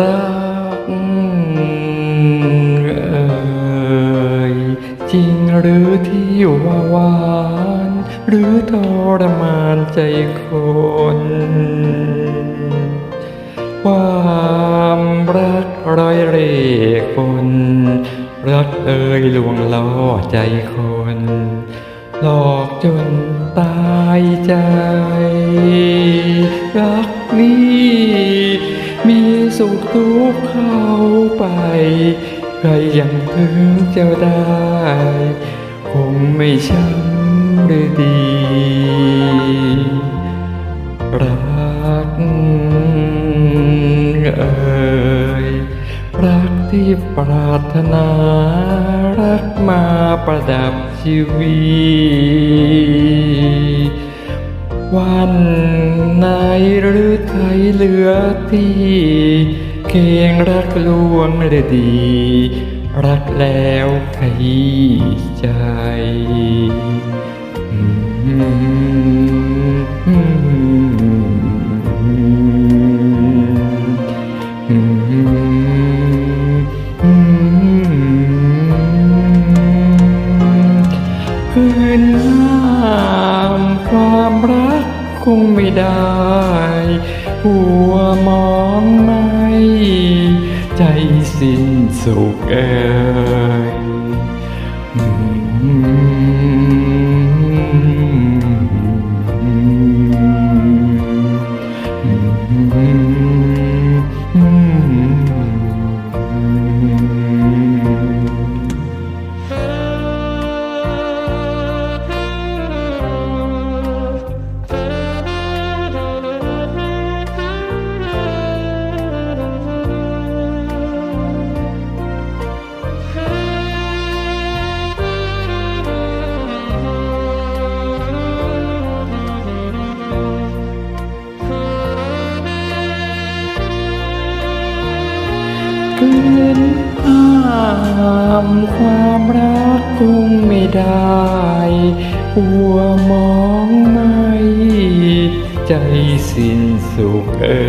รักเอ่ยจริงหรือที่ว่าหวาน หรือทรมานใจคนความรักร้อยเร่คน รักเอ่ยลวงล่อใจคน หลอกจนตายใจ ใครยังถึงจะได้ คงไม่ช้ำหรือดี รักเอ่ยรักที่ปรารถนา รักมาประดับชีวิตวันไหนหรือไทยเหลือที่ เคียงรักลวงฤดี รักแล้วขยี้ใจคืนห้ามความรักคงไม่ได้ หัวมองไม่ ใจสิ้นสุขเอ่ยำความรักคงไม่ได้หัวมองไม่ใจสิ้นสุขเอ่